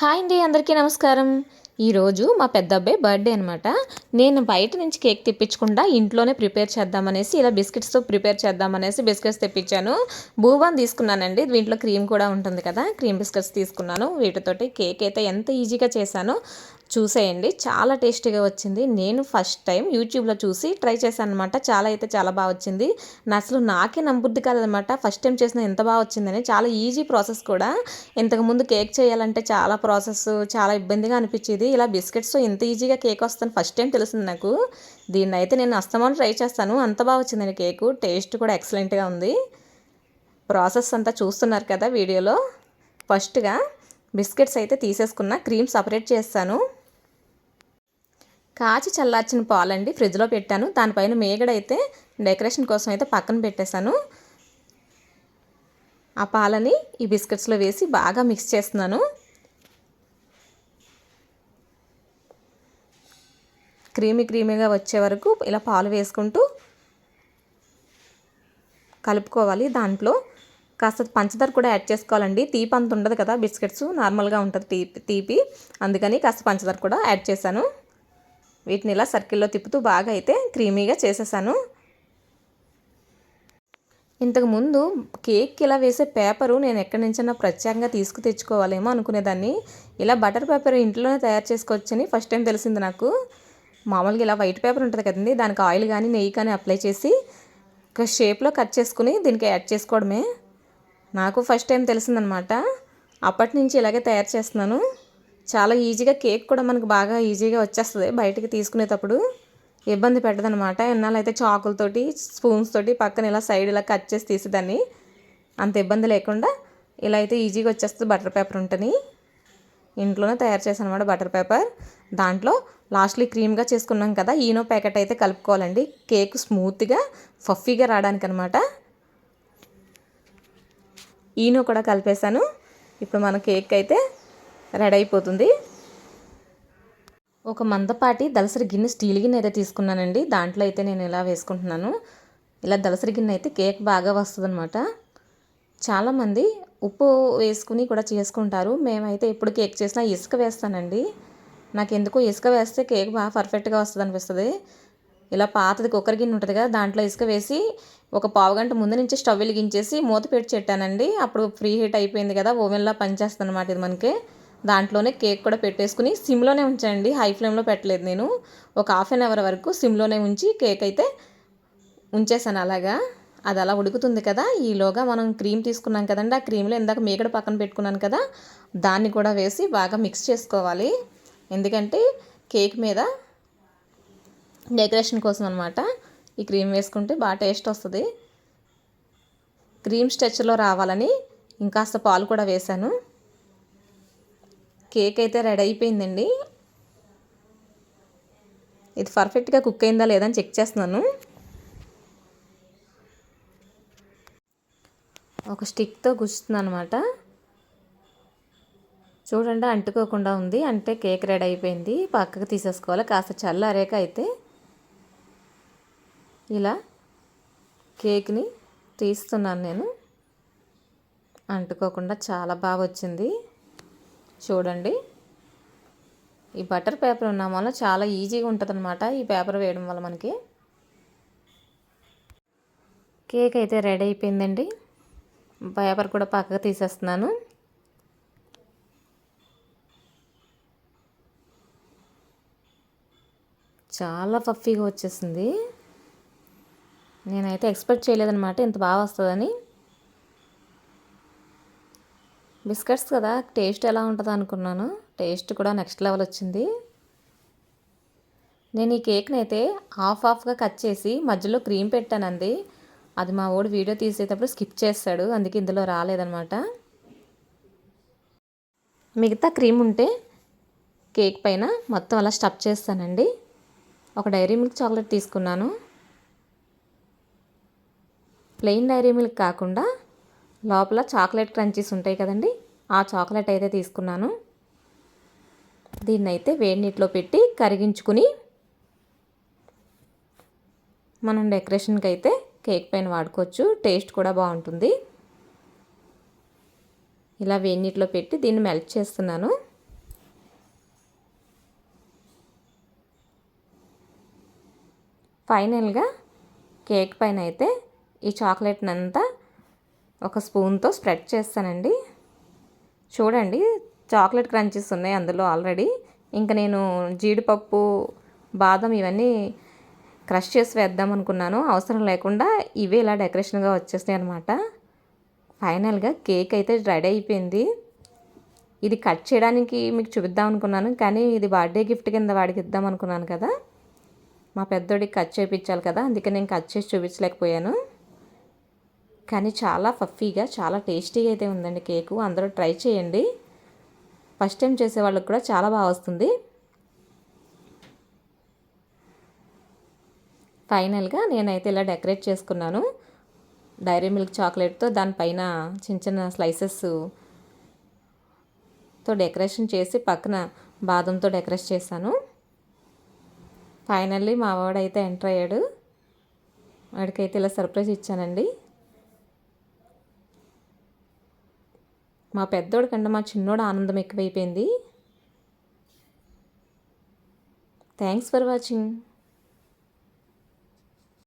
Hi అండి అందరికీ నమస్కారం. ఈరోజు మా పెద్ద అబ్బాయి బర్త్డే అనమాట నేను బయట నుంచి కేక్ తెప్పించకుండా ఇంట్లోనే ప్రిపేర్ చేద్దామనేసి ఇలా బిస్కెట్స్తో ప్రిపేర్ చేద్దామనేసి బిస్కెట్స్ తెప్పించాను. బూబాన్ తీసుకున్నానండి. దీంట్లో క్రీమ్ కూడా ఉంటుంది కదా క్రీమ్ బిస్కెట్స్ తీసుకున్నాను. వీటితోటి కేక్ అయితే ఎంత ఈజీగా చేశానో చూసేయండి. చాలా టేస్టీగా వచ్చింది. నేను ఫస్ట్ టైం యూట్యూబ్లో చూసి ట్రై చేశాను అనమాట చాలా అయితే చాలా బాగా వచ్చింది. నా అసలు నాకే నమ్మబుద్ధి కాదనమాట ఫస్ట్ టైం చేసిన ఎంత బాగా వచ్చిందని. చాలా ఈజీ ప్రాసెస్ కూడా. ఇంతకుముందు కేక్ చేయాలంటే చాలా ప్రాసెస్ చాలా ఇబ్బందిగా అనిపించేది. ఇలా బిస్కెట్స్ ఇంత ఈజీగా కేక్ వస్తుందని ఫస్ట్ టైం తెలిసింది నాకు. దీన్ని అయితే నేను అస్తమాను ట్రై చేస్తాను. అంత బాగా వచ్చిందండి కేకు. టేస్ట్ కూడా ఎక్సలెంట్గా ఉంది. ప్రాసెస్ అంతా చూస్తున్నారు కదా వీడియోలో. ఫస్ట్గా బిస్కెట్స్ అయితే తీసేసుకున్న. క్రీమ్ సపరేట్ చేస్తాను. కాచి చల్లార్చిన పాలండి. ఫ్రిడ్జ్లో పెట్టాను. దానిపైన మేగడైతే డెకరేషన్ కోసం అయితే పక్కన పెట్టేశాను. ఆ పాలని ఈ బిస్కెట్స్లో వేసి బాగా మిక్స్ చేస్తున్నాను. క్రీమీ క్రీమీగా వచ్చే వరకు ఇలా పాలు వేసుకుంటూ కలుపుకోవాలి దాంట్లో. కాస్త పంచదార కూడా యాడ్ చేసుకోవాలండి. తీపి అంత ఉండదు కదా బిస్కెట్స్. నార్మల్గా ఉంటుంది తీపి తీపి. అందుకని కాస్త పంచదార కూడా యాడ్ చేశాను. వీటిని ఇలా సర్కిల్లో తిప్పుతూ బాగా అయితే క్రీమీగా చేసేసాను. ఇంతకుముందు కేక్ ఇలా వేసే పేపరు నేను ఎక్కడి నుంచైనా ప్రత్యేకంగా తీసుకు తెచ్చుకోవాలేమో అనుకునేదాన్ని. ఇలా బటర్ పేపర్ ఇంట్లోనే తయారు చేసుకోవచ్చని ఫస్ట్ టైం తెలిసింది నాకు. మామూలుగా ఇలా వైట్ పేపర్ ఉంటుంది కదండి దానికి ఆయిల్ కానీ నెయ్యి కానీ అప్లై చేసి ఒక షేప్లో కట్ చేసుకుని దీనికి యాడ్ చేసుకోవడమే. నాకు ఫస్ట్ టైం తెలిసిందనమాట. అప్పటి నుంచి ఇలాగే తయారు చేస్తున్నాను. చాలా ఈజీగా కేక్ కూడా మనకు బాగా ఈజీగా వచ్చేస్తుంది. బయటికి తీసుకునేటప్పుడు ఇబ్బంది పెట్టదనమాట. ఎన్నాళ్ళైతే చాకులతోటి స్పూన్స్ తోటి పక్కన ఇలా సైడ్ ఇలా కట్ చేసి తీసేదాన్ని అంత ఇబ్బంది లేకుండా ఇలా అయితే ఈజీగా వచ్చేస్తుంది బటర్ పేపర్ ఉంటుంది ఇంట్లోనే తయారు చేశాను అనమాట బటర్ పేపర్. దాంట్లో లాస్ట్లీ క్రీమ్గా చేసుకున్నాం కదా ఈనో ప్యాకెట్ అయితే కలుపుకోవాలండి. కేక్ స్మూత్గా ఫఫీగా రావడానికి అనమాట ఈనో కూడా కలిపేశాను. ఇప్పుడు మన కేక్ అయితే రెడీ అయిపోతుంది ఒక మందపాటి దలసరి గిన్నె స్టీల్ గిన్నె అయితే తీసుకున్నానండి. దాంట్లో అయితే నేను ఇలా వేసుకుంటున్నాను. ఇలా దలసరి గిన్నె అయితే కేక్ బాగా వస్తుందన్నమాట. చాలామంది ఉప్పు వేసుకుని కూడా చేసుకుంటారు. మేమైతే ఎప్పుడు కేక్ చేసినా ఇసుక వేస్తానండి. నాకు ఎందుకో ఇసుక వేస్తే కేక్ బాగా పర్ఫెక్ట్గా వస్తుంది అనిపిస్తుంది ఇలా పాతది కుక్కర్ గిన్నె ఉంటుంది కదా దాంట్లో ఇసుక వేసి ఒక పావు గంట ముందు నుంచి స్టవ్ వెలిగించేసి మూత పెట్టి చెట్టానండి. అప్పుడు ఫ్రీ హీట్ అయిపోయింది కదా ఓవెన్లో పనిచేస్తుంది అనమాట ఇది మనకి. దాంట్లోనే కేక్ కూడా పెట్టేసుకుని సిమ్లోనే ఉంచండి. హై ఫ్లేమ్లో పెట్టలేదు నేను. ఒక హాఫ్ అన్ అవర్ వరకు సిమ్లోనే ఉంచి కేక్ అయితే ఉంచేసాను అలాగా. అది అలా ఉడుకుతుంది కదా. ఈలోగా మనం క్రీమ్ తీసుకున్నాం కదండి. ఆ క్రీమ్లో ఇందాక మేకడ పక్కన పెట్టుకున్నాను కదా. దాన్ని కూడా వేసి బాగా మిక్స్ చేసుకోవాలి. ఎందుకంటే కేక్ మీద డెకరేషన్ కోసం అనమాట ఈ క్రీమ్ వేసుకుంటే బాగా టేస్ట్ వస్తుంది. క్రీమ్ స్ట్రెచ్లో రావాలని ఇంకాస్త పాలు కూడా వేశాను. కేక్ అయితే రెడీ అయిపోయిందండి. ఇది పర్ఫెక్ట్గా కుక్ అయిందా లేదా అని చెక్ చేస్తున్నాను. ఒక స్టిక్తో గుచ్చుతుంది అనమాట చూడండి అంటుకోకుండా ఉంది. అంటే కేక్ రెడీ అయిపోయింది. పక్కకు తీసేసుకోవాలి. కాస్త చల్లారేక అయితే ఇలా కేక్ని తీస్తున్నాను నేను. అంటుకోకుండా చాలా బాగా వచ్చింది. చూడండి. ఈ బటర్ పేపర్ ఉన్నాం వల్ల చాలా ఈజీగా ఉంటుంది అనమాట ఈ పేపర్ వేయడం వల్ల మనకి. కేక్ అయితే రెడీ అయిపోయిందండి. పేపర్ కూడా పక్కకు తీసేస్తున్నాను. చాలా పఫీగా వచ్చేసింది. నేనైతే ఎక్స్పెక్ట్ చేయలేదన్నమాట ఇంత బాగా వస్తుందని. బిస్కెట్స్ కదా టేస్ట్ ఎలా ఉంటుందో అనుకున్నాను. టేస్ట్ కూడా నెక్స్ట్ లెవెల్ వచ్చింది. నేను ఈ కేక్ని అయితే హాఫ్ హాఫ్గా కట్ చేసి మధ్యలో క్రీమ్ పెట్టానండి. అది మా ఓడి వీడియో తీసేటప్పుడు స్కిప్ చేస్తాడు అందుకే ఇందులో రాలేదనమాట మిగతా క్రీమ్ ఉంటే కేక్ పైన మొత్తం అలా స్టఫ్ చేస్తానండి. ఒక డైరీ మిల్క్ చాక్లెట్ తీసుకున్నాను. ప్లెయిన్ డైరీ మిల్క్ కాకుండా లోపల చాక్లెట్ క్రంచీస్ ఉంటాయి కదండి ఆ చాక్లెట్ అయితే తీసుకున్నాను. దీన్ని అయితే వేడి నీటిలో పెట్టి కరిగించుకుని మనం డెకరేషన్కి అయితే కేక్ పైన వాడుకోవచ్చు టేస్ట్ కూడా బాగుంటుంది. ఇలా వేడి నీటిలో పెట్టి దీన్ని మెల్ట్ చేస్తున్నాను. ఫైనల్గా కేక్ పైన అయితే ఈ చాక్లెట్నంతా ఒక స్పూన్తో స్ప్రెడ్ చేస్తానండి. చూడండి చాక్లెట్ క్రంచెస్ ఉన్నాయి అందులో ఆల్రెడీ. ఇంకా నేను జీడిపప్పు బాదం ఇవన్నీ క్రష్ చేసి వేద్దాం అనుకున్నాను. అవసరం లేకుండా ఇవే ఇలా డెకరేషన్గా వచ్చేసినాయి అనమాట ఫైనల్గా కేక్ అయితే రెడీ అయిపోయింది. ఇది కట్ చేయడానికి మీకు చూపిద్దాం అనుకున్నాను కానీ ఇది బర్త్డే గిఫ్ట్ కింద వాడికి ఇద్దాం అనుకున్నాను కదా. మా పెద్దోడికి కట్ చేయించాలి కదా అందుకే నేను కట్ చేసి చూపించలేకపోయాను. కానీ చాలా ఫఫీగా చాలా టేస్టీగా అయితే ఉందండి కేకు. అందరూ ట్రై చేయండి. ఫస్ట్ టైం చేసే వాళ్ళకి కూడా చాలా బాగా వస్తుంది. ఫైనల్గా నేనైతే ఇలా డెకరేట్ చేసుకున్నాను. డైరీ మిల్క్ చాక్లెట్తో దానిపైన చిన్న చిన్న స్లైసెస్తో డెకరేషన్ చేసి పక్కన బాదంతో డెకరేట్ చేశాను. ఫైనల్లీ మా వాడైతే ఎంటర్ అయ్యాడు. వాడికైతే ఇలా సర్ప్రైజ్ ఇచ్చానండి. మా పెద్దోడి కంటే మా చిన్నోడు ఆనందం ఎక్కువైపోయింది. Thanks for watching